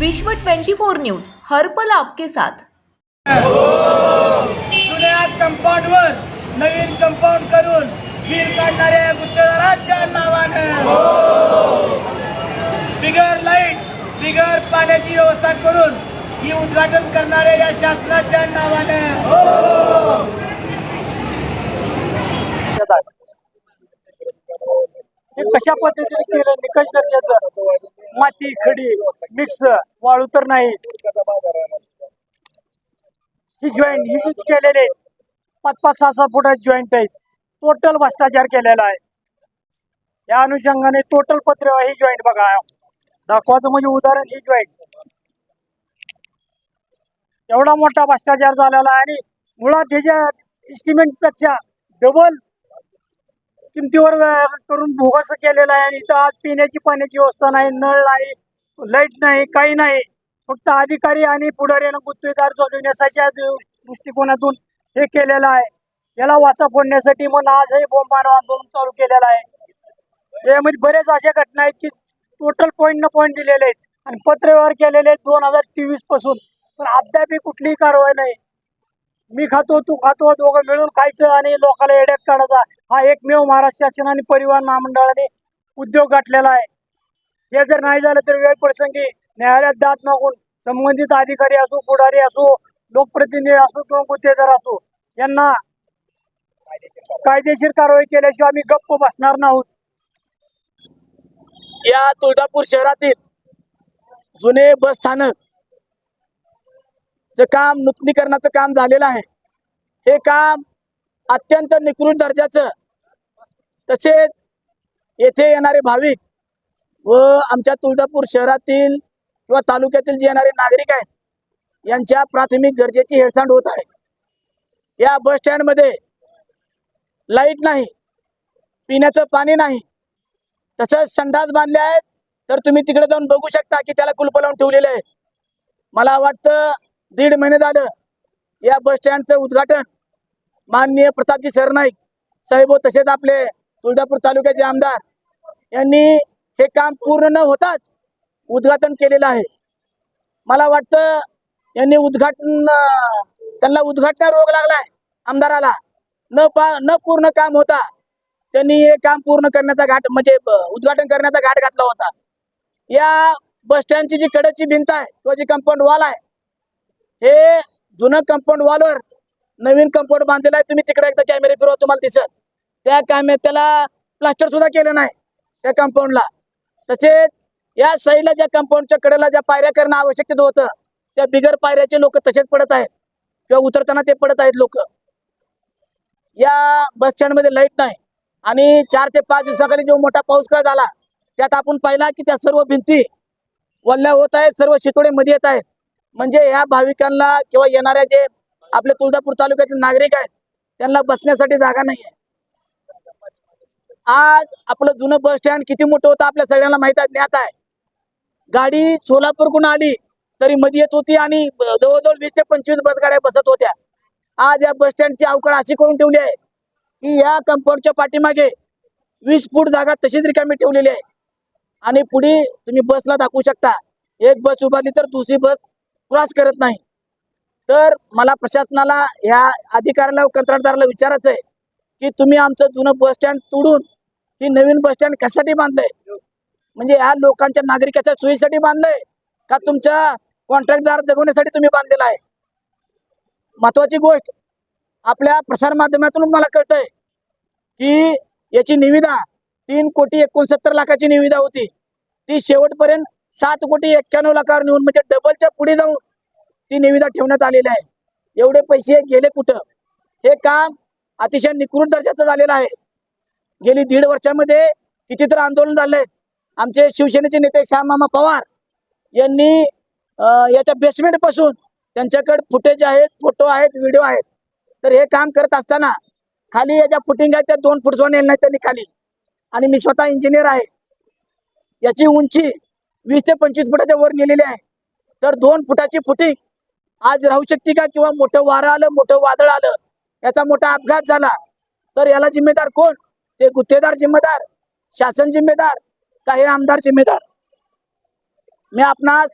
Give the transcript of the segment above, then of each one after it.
विश्व 24 न्यूज हर्पल आपके साथ. जुन्या कंपाऊंडवर नवीन कंपाऊंड करून बिल काढणाऱ्या गुत्तेदाराच्या नावानं. बिगर लाइट बिगर पाण्याची व्यवस्था करून ही उद्घाटन करणाऱ्या या शासनाच्या नावानं. हे कशा पद्धतीने केलं? निकष दर्जाचं? माती खडी मिक्स वाळू तर नाही. ही जॉईंट ही यूज केलेले पाच पाच सहा सहा फुटात जॉईंट आहेत टोटल भ्रष्टाचार केलेला आहे. या अनुषंगाने टोटल पत्र ही जॉईंट बघा. दाखवायचं म्हणजे उदाहरण ही जॉईंट एवढा मोठा भ्रष्टाचार झालेला आहे आणि मुळात ह्याच्या इस्टिमेंटपेक्षा डबल किमतीवर करून भोगास केलेला आहे. आणि इथं आज पिण्याची पाण्याची व्यवस्था नाही नळ नाही लाइट नाही काही नाही. फक्त अधिकारी आणि पुढाऱ्यानं गुत्तेदार जोडविण्याच्या दृष्टिकोनातून हे केलेलं आहे. याला वाचा फोडण्यासाठी म्हणून आज हे बोंबानं आंदोलन चालू केलेलं आहे. यामध्ये बरेच अशा घटना आहेत की टोटल पॉईंट न पॉईंट दिलेले आहेत. आणि पत्रव्यवहार केलेले आहेत दोन हजार तेवीसपासून. पण अद्यापही कुठलीही कारवाई नाही. मी खातो तू खातो दोघं मिळून खायचं आणि लोकांना एड्यात काढायचा हा एकमेव महाराष्ट्र शासन आणि परिवहन महामंडळाने उद्योग गाठलेला आहे. हे जर नाही झालं तर वेळ प्रसंगी न्यायालयात दात मागून संबंधित अधिकारी असो पुढारी असो लोकप्रतिनिधी असो किंवा गुत्तेदार असो यांना कायदेशीर कारवाई केल्याशिवाय आम्ही गप्प बसणार नाहोत. या तुळजापूर शहरातील जुने बस स्थानक जे काम नूतनीकरणाचं काम झालेलं आहे हे काम अत्यंत निकृष्ट दर्जाचं तसेच येथे येणारे भाविक व आमच्या तुळजापूर शहरातील किंवा तालुक्यातील जे येणारे नागरिक आहेत यांच्या प्राथमिक गरजेची हेळसांड होत आहे. या बस स्टँडमध्ये लाइट नाही पिण्याचं पाणी नाही तसंच संडास बांधले आहेत तर तुम्ही तिकडे जाऊन बघू शकता की त्याला कुलप लावून ठेवलेले आहेत. मला वाटतं दीड महिने झालं. या बस स्टँडचं उद्घाटन माननीय प्रतापजी सरनाईक साहेब हो, तसेच आपले तुळजापूर तालुक्याचे आमदार यांनी हे काम पूर्ण न होताच उद्घाटन केलेलं आहे. मला वाटतं यांनी उद्घाटन त्यांना उद्घाटना रोग लागलाय आमदाराला. न पा न पूर्ण काम होता. त्यांनी हे काम पूर्ण करण्याचा घाट म्हणजे उद्घाटन करण्याचा घाट घातला होता. या बस स्टँडची जी कडेची भिंत आहे किंवा जी कंपाऊंड वॉल आहे हे जुनं कंपाऊंड वॉलवर नवीन कंपाऊंड बांधलेलं आहे. तुम्ही तिकडे एकदा कॅमेरे फिरवा तुम्हाला दिसत त्या कॅमे त्याला प्लास्टर सुद्धा केलं नाही त्या कंपाऊंडला तसेच या साईडला ज्या कंपाऊंडच्या कडेला ज्या पायऱ्या करणं आवश्यक होतं त्या बिगर पायऱ्याचे लोक तसेच पडत आहेत. किंवा उतरताना ते पडत आहेत लोक. या बस स्टँडमध्ये लाइट नाही. आणि चार ते पाच दिवसाखाली जो मोठा पाऊस काळ झाला त्यात आपण पाहिला की त्या सर्व भिंती वल्ल्या होत आहेत सर्व शितोडे मध्ये येत आहेत. म्हणजे या भाविकांना किंवा येणाऱ्या जे आपले तुळजापूर तालुक्यातील नागरिक आहेत त्यांना बसण्यासाठी जागा नाही आहे आज आपलं जुनं बस स्टँड किती मोठं होतं आपल्या सगळ्यांना माहीत आहे ज्ञात आहे. गाडी सोलापूरकडून आली तरी मध्ये येत होती आणि जवळजवळ वीस ते पंचवीस बस गाड्या बसत होत्या. आज या बस स्टँडची अवकाळ अशी करून ठेवली आहे की या कंपाऊंडच्या पाठीमागे वीस फूट जागा तशीच रिकामी ठेवलेली आहे. आणि पुढे तुम्ही बसला दाखवू शकता. एक बस उभारली तर दुसरी बस क्रॉस करत नाही. तर मला प्रशासनाला ह्या अधिकाऱ्याला कंत्राटदाराला विचारायचं आहे की तुम्ही आमचं जुनं बस स्टँड तोडून ही नवीन बस स्टँड कशासाठी बांधलंय? म्हणजे ह्या लोकांच्या नागरिकाच्या सोयीसाठी बांधलंय का तुमच्या कॉन्ट्रॅक्टदार जगवण्यासाठी तुम्ही बांधलेला आहे? महत्वाची गोष्ट आपल्या प्रसारमाध्यमातून मला कळतंय की याची निविदा तीन कोटी एकोणसत्तर लाखाची निविदा होती. ती शेवटपर्यंत सात कोटी एक्क्याण्णव लाखावर नेऊन म्हणजे डबलच्या पुढे जाऊन ती निविदा ठेवण्यात आलेली आहे. एवढे पैसे गेले कुठं? हे काम अतिशय निकृष्ट दर्जाचं झालेलं आहे. गेली दीड वर्षामध्ये कितीतरी आंदोलन झालंय. आमचे शिवसेनेचे नेते श्याममामा पवार यांनी याच्या बेसमेंटपासून त्यांच्याकडे फुटेज आहेत फोटो आहेत व्हिडिओ आहेत. तर हे काम करत असताना खाली याच्या फुटिंग आहेत त्या दोन फूट नेल नाही त्यांनी खाली. आणि मी स्वतः इंजिनियर आहे. याची उंची वीस ते पंचवीस फुटाच्या वर नेलेली आहे. तर दोन फुटाची फुटिंग आज राहू शकते का? किंवा मोठं वारं आलं मोठं वादळ आलं याचा मोठा अपघात झाला तर याला जिम्मेदार कोण? ते गुत्तेदार जिम्मेदार शासन जिम्मेदार का हे आमदार जिम्मेदार. मी आपणास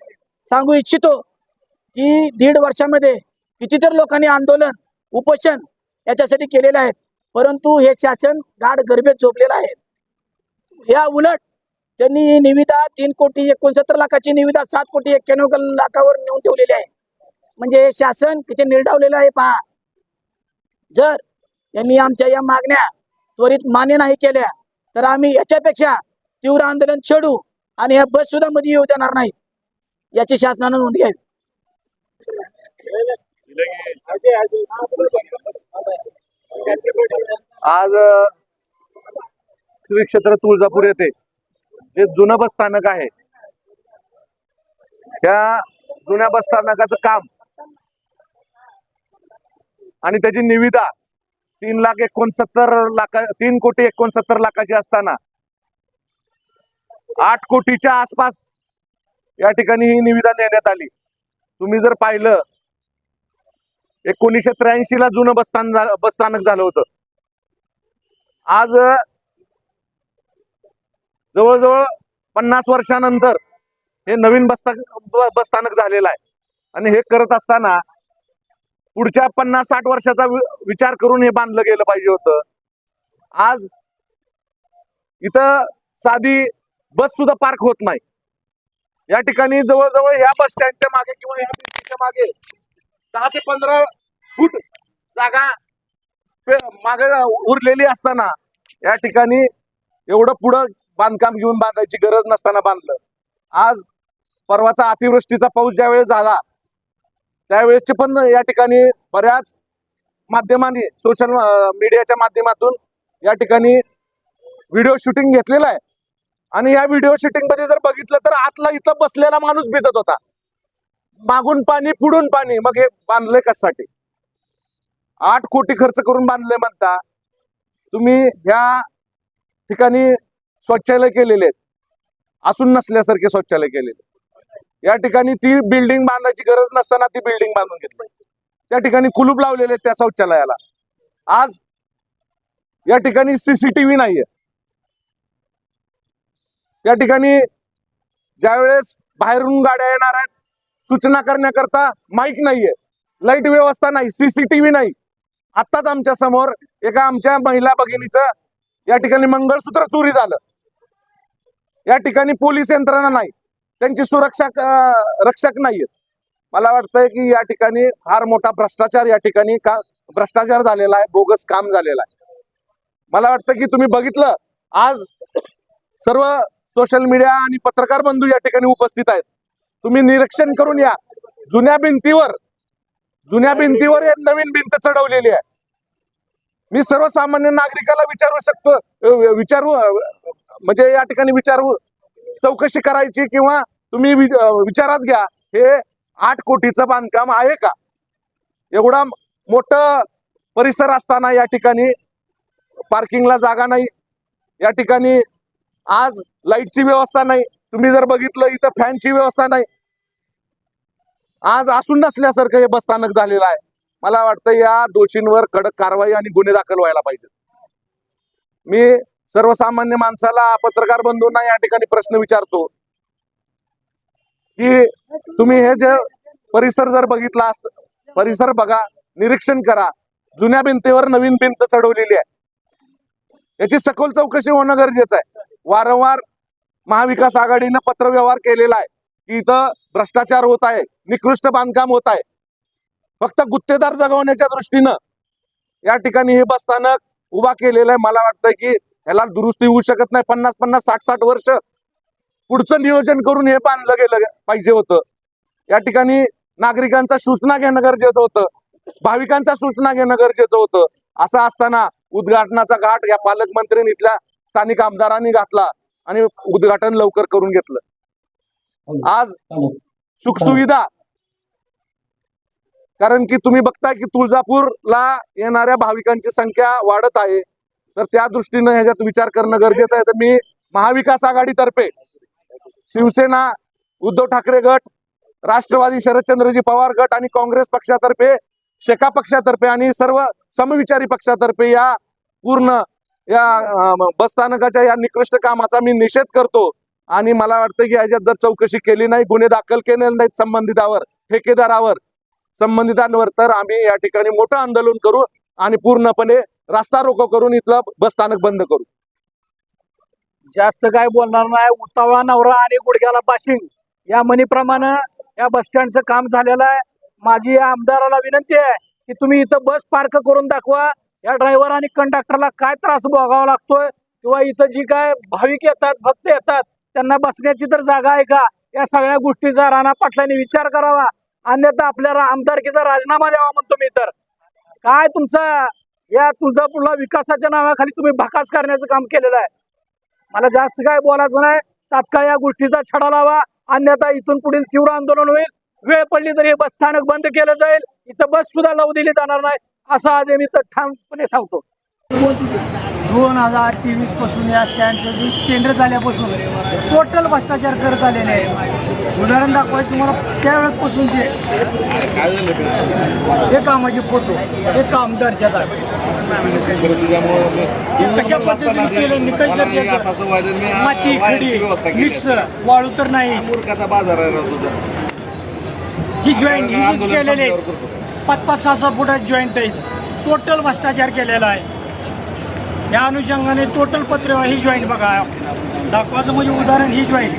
सांगू इच्छितो की दीड वर्षामध्ये कितीतरी लोकांनी आंदोलन उपोषण याच्यासाठी केलेलं आहे. परंतु हे शासन गाढ गरबेत झोपलेलं आहे. या उलट त्यांनी निविदा तीन कोटी एकोणसत्तर लाखाची निविदा सात कोटी एक्क्याण्णव लाखावर नेऊन ठेवलेली आहे. म्हणजे हे शासन किती निर्डावलेलं आहे पहा. जर यांनी आमच्या या मागण्या त्वरित मान्य नाही केल्या तर आम्ही याच्यापेक्षा तीव्र आंदोलन छेडू आणि या बस सुद्धा मध्ये येऊ देणार नाही याची शासनानं नोंद घ्यावी. आज श्री क्षेत्र तुळजापूर येथे जे जुनं बस स्थानक आहे त्या जुन्या बस स्थानकाचं काम आणि त्याची निविदा तीन लाख एकोणसत्तर लाख तीन कोटी एकोणसत्तर लाखाची असताना आठ कोटीच्या आसपास या ठिकाणी ही निविदा नेण्यात आली. तुम्ही जर पाहिलं एकोणीसशे त्र्याऐंशी ला जुनं बसस्थान बसस्थानक झालं होतं. आज जवळजवळ पन्नास वर्षानंतर हे नवीन बसता बसस्थानक झालेलं आहे. आणि हे करत असताना पुढच्या पन्नास साठ वर्षाचा विचार करून हे बांधलं गेलं पाहिजे होतं. आज इथं साधी बस सुद्धा पार्क होत नाही. या ठिकाणी जवळजवळ ह्या बस स्टँडच्या मागे किंवा ह्या भिंतीच्या मागे दहा ते पंधरा फूट जागा मागे उरलेली असताना या ठिकाणी एवढं पुढं बांधकाम घेऊन बांधायची गरज नसताना बांधलं. आज परवाचा अतिवृष्टीचा पाऊस ज्यावेळेस झाला त्यावेळेसचे पण या ठिकाणी बऱ्याच माध्यमांनी सोशल मीडियाच्या माध्यमातून या ठिकाणी व्हिडिओ शूटिंग घेतलेला आहे. आणि या व्हिडिओ शूटिंगमध्ये जर बघितलं तर आतला इथं बसलेला माणूस भिजत होता. मागून पाणी पुढून पाणी मग हे बांधलंय कशासाठी? आठ कोटी खर्च करून बांधले म्हणता. तुम्ही ह्या ठिकाणी शौचालय केलेले आहेत. असून नसल्यासारखे शौचालय केलेले या ठिकाणी ती बिल्डिंग बांधायची गरज नसताना ती बिल्डिंग बांधून घेतली त्या ठिकाणी कुलूप लावलेले आहेत त्या शौचालयाला. आज या ठिकाणी सीसीटीव्ही नाहीये. त्या ठिकाणी ज्यावेळेस बाहेरून गाड्या येणार आहेत सूचना करण्याकरता माईक नाहीये लाइट व्यवस्था नाही सीसीटीव्ही नाही. आत्ताच आमच्यासमोर एका आमच्या महिला भगिनीचं या ठिकाणी मंगळसूत्र चोरी झालं. या ठिकाणी पोलीस यंत्रणा नाही. त्यांची सुरक्षा रक्षक नाहीयेत. मला वाटतंय की या ठिकाणी फार मोठा भ्रष्टाचार या ठिकाणी का भ्रष्टाचार झालेला आहे बोगस काम झालेलं आहे. मला वाटतं की तुम्ही बघितलं आज सर्व सोशल मीडिया आणि पत्रकार बंधू या ठिकाणी उपस्थित आहेत. तुम्ही निरीक्षण करून या. जुन्या भिंतीवर जुन्या भिंतीवर नवीन भिंत चढवलेली आहे. मी सर्वसामान्य नागरिकाला विचारू शकतो विचारू म्हणजे या ठिकाणी विचारू चौकशी करायची किंवा तुम्ही विचारात घ्या हे आठ कोटीचं बांधकाम आहे का? एवढा मोठं परिसर असताना या ठिकाणी पार्किंगला जागा नाही. या ठिकाणी आज लाईटची व्यवस्था नाही. तुम्ही जर बघितलं इथं फॅनची व्यवस्था नाही. आज असून नसल्यासारखं हे बसस्थानक झालेलं आहे. मला वाटतं या दोषींवर कडक कारवाई आणि गुन्हे दाखल व्हायला पाहिजे मी सर्वसामान्य माणसाला पत्रकार बंधूंना या ठिकाणी प्रश्न विचारतो की तुम्ही हे जे परिसर जर बघितला परिसर बघा निरीक्षण करा. जुन्या भिंतीवर नवीन भिंत चढवलेली आहे. याची सखोल चौकशी होणं गरजेचं आहे. वारंवार महाविकास आघाडीनं पत्रव्यवहार केलेला आहे की इथं भ्रष्टाचार होत आहे निकृष्ट बांधकाम होत आहे. फक्त गुत्तेदार जगवण्याच्या दृष्टीनं या ठिकाणी हे बसस्थानक उभा केलेलं आहे. मला वाटतं की ह्याला दुरुस्ती होऊ शकत नाही. पन्नास पन्नास साठ साठ वर्ष पुढचं नियोजन करून हे बांधलं गेलं पाहिजे होतं. या ठिकाणी नागरिकांचा सूचना घेणं गरजेचं होतं. भाविकांचा सूचना घेणं गरजेचं होतं. असं असताना उद्घाटनाचा घाट या पालकमंत्र्यांनी इथल्या स्थानिक आमदारांनी घातला आणि उद्घाटन लवकर करून घेतलं. आज सुखसुविधा कारण की तुम्ही बघताय की तुळजापूरला येणाऱ्या भाविकांची संख्या वाढत आहे. तर त्या दृष्टीनं ह्याच्यात विचार करणं गरजेचं आहे. तर मी महाविकास आघाडीतर्फे शिवसेना उद्धव ठाकरे गट राष्ट्रवादी शरदचंद्रजी पवार गट आणि काँग्रेस पक्षातर्फे शेका पक्षातर्फे आणि सर्व समविचारी पक्षातर्फे या पूर्ण या बसस्थानकाच्या या निकृष्ट कामाचा मी निषेध करतो. आणि मला वाटतं की ह्याच्यात जर चौकशी केली नाही गुन्हे दाखल केले नाहीत संबंधितावर ठेकेदारावर संबंधितांवर तर आम्ही या ठिकाणी मोठं आंदोलन करू आणि पूर्णपणे रास्ता रोको करून इथलं बसस्थानक बंद करू. जास्त काय बोलणार नाही. उतावळा नवरा आणि गुडघ्याला बाशिंग. या म्हणीप्रमाणे या बस स्टँडचं काम झालेलं आहे. माझी या आमदाराला विनंती आहे की तुम्ही इथं बस पार्क करून दाखवा. या ड्रायव्हर आणि कंडक्टरला काय त्रास भोगावा लागतोय किंवा इथं जी काय भाविक येतात भक्त येतात त्यांना बसण्याची तर जागा आहे का? या सगळ्या गोष्टीचा राणा पाटलांनी विचार करावा. अन्यथा आपल्याला आमदारकीचा राजीनामा द्यावा म्हणतो मी तर. काय तुमचा या तुळजापूरला विकासाच्या नावाखाली तुम्ही भकास करण्याचं काम केलेलं आहे. मला जास्त काय बोलायचं नाही. तात्काळ या गोष्टीचा छडा लावा. अन्यथा इथून पुढील तीव्र आंदोलन होईल. वेळ पडली तर हे बस स्थानक बंद केलं जाईल. इथं बस सुद्धा लावू दिली जाणार नाही. असं आज मी तर ठामपणे सांगतो. दोन हजार तेवीसपासून या स्टँडचं जे टेंडर झाल्यापासून टोटल भ्रष्टाचार करत आलेले आहे उदाहरण दाखवायचं तुम्हाला त्यावेळेसपासूनचे हे कामाचे फोटो हे काम दर्जात आहे कशा पद्धतीने केलं? निकष दर्जाचं माती खडी मिक्सर वाळू तर नाही. ही जॉईंट ही केलेली आहे, पाच पाच सहा सहा फुटात जॉईंट आहेत. टोटल भ्रष्टाचार केलेला आहे. या अनुषंगाने टोटल पत्र ही जॉईंट बघा. दाखवायचं म्हणजे उदाहरण ही जॉईंट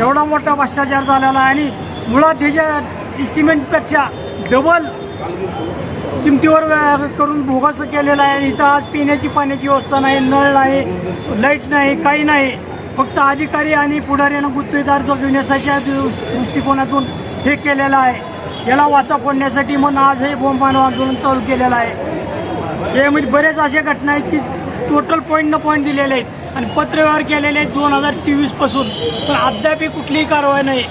एवढा मोठा भ्रष्टाचार झालेला आहे आणि मुळात ह्याच्या इस्टिमेटपेक्षा डबल किमतीवर व्या- करून भोगास केलेला आहे. इथं आज पिण्याची पाण्याची व्यवस्था नाही नळ नाही लाइट नाही काही नाही. फक्त अधिकारी आणि पुढाऱ्यांना गुत्तेदार जगविण्याच्या दृष्टिकोनातून हे केलेलं आहे. याला वाचा फोडण्यासाठी म्हणून आज हे बोंबानो आंदोलन चालू केलेलं आहे. यामध्ये म्हणजे बरेच अशा घटना आहेत की टोटल पॉईंट न पॉईंट दिलेले आहेत. आणि पत्रव्यवहार केलेले आहेत दोन हजार तेवीसपासून पण अद्यापही कुठलीही कारवाई नाही.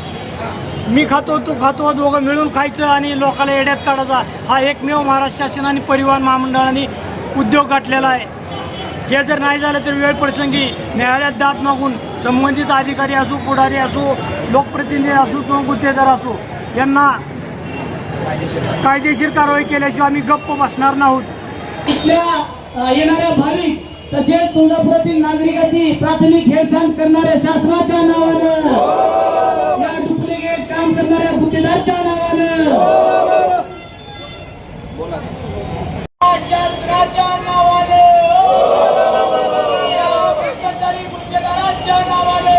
मी खातो तू खातो दोघं मिळून खायचं आणि लोकांना येड्यात काढायचा. हा एकमेव महाराष्ट्र शासन आणि परिवहन महामंडळाने उद्योग गाठलेला आहे. हे जर नाही झालं तर वेळ प्रसंगी न्यायालयात दाद मागून संबंधित अधिकारी असो पुढारी असो लोकप्रतिनिधी असो किंवा गुत्तेदार असो यांना कायदेशीर कारवाई केल्याशिवाय आम्ही गप्प बसणार नाहोत. इथल्या अ, येणाऱ्या भाविक तसेच तुळजापुरातील नागरिकाची प्राथमिक हेळसांड करणाऱ्या शासनाच्या नावानं या डुप्लिकेट काम करणाऱ्या गुत्तेदारच्या नावानं. शासनाच्या नावानं या भ्रष्टाचारी गुत्तेदाराच्या नावानं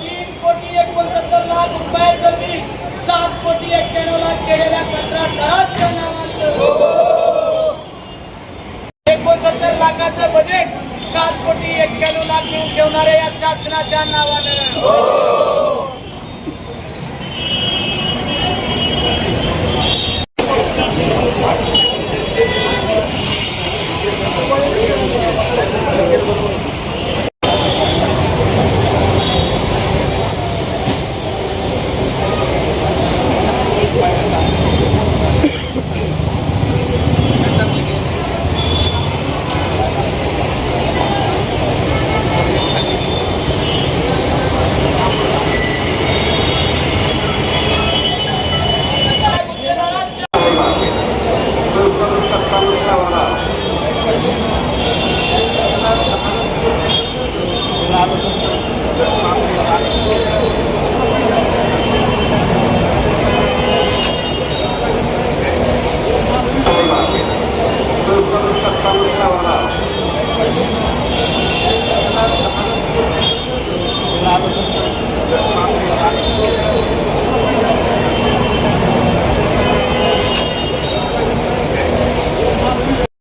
तीन कोटी एकोणसत्तर लाख रुपये जमीन सात कोटी एक्क्याण्णव लाख केलेल्या कंत्राटदाराच्या नावानं एकोणसत्तर लाखाचं बजेट सात कोटी एक्क्याण्णव लाख देऊन ठेवणाऱ्या या शासनाच्या नावानं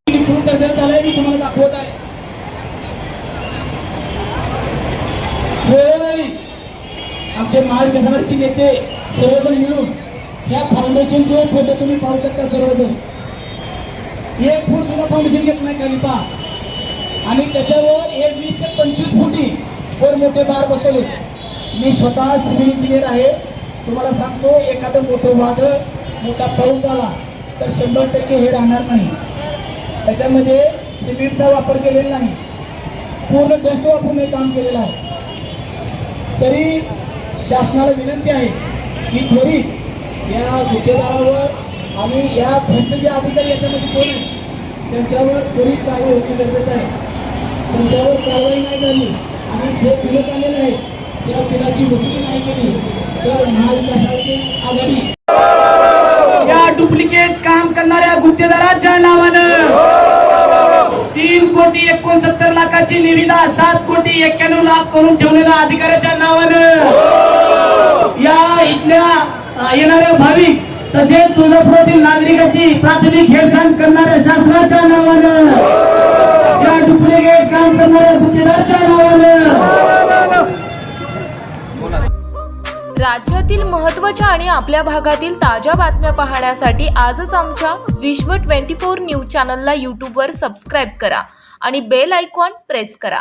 दूरदर्शन चालय मी तुम्हाला दाखवत आहे वेळोवेळी आमचे महाविकासावरचे नेते सर्वजण मिळून या फाउंडेशनचे फोटो तुम्ही पाहू शकता सर्वजण. एक फूट सुद्धा फाउंडेशन घेत नाही खाली पा आणि त्याच्यावर एक वीस ते पंचवीस फुटी वर मोठे बार बसवले. मी स्वतः सिव्हिल इंजिनियर आहे. तुम्हाला सांगतो एखादं मोठं वादळ मोठा पाऊस झाला तर शंभर टक्के हे राहणार नाही. त्याच्यामध्ये सिमेंटचा वापर केलेला नाही. पूर्ण डस्ट वापरून हे काम केलेलं आहे. तरी शासनाला विनंती आहे की त्वरित या गुत्तेदारावर आणि या भ्रष्ट जे अधिकारी याच्यामध्ये कोण आहे? त्यांच्यावर त्वरित कारवाई होणे गरजेचं आहे. त्यांच्यावर कारवाई नाही झाली आणि जे बिलत आलेले आहेत त्या बिलाची वसुली नाही केली तर महाविकास आघाडी या डुप्लिकेट काम करणाऱ्या गुत्तेदाराच्या नावानं तीन कोटी एकोणसत्तर लाखाची निविदा सात कोटी एक्क्याण्णव लाख करून ठेवलेल्या अधिकाऱ्याच्या नावानं या इथल्या येणाऱ्या भाविक तसेच तुळजापुरातील नागरिकाची प्राथमिक हेळसांड करणाऱ्या शासनाच्या नावानं या डुप्लिकेट काम करणाऱ्या गुत्तेदाराच्या नावानं. राज्यातील महत्त्वाच्या आणि आपल्या भागातील ताज्या बातम्या पाहण्यासाठी आजच आमच्या विश्व ट्वेंटी फोर न्यूज चॅनलला यूट्यूबवर सबस्क्राईब करा आणि बेल आयकॉन प्रेस करा.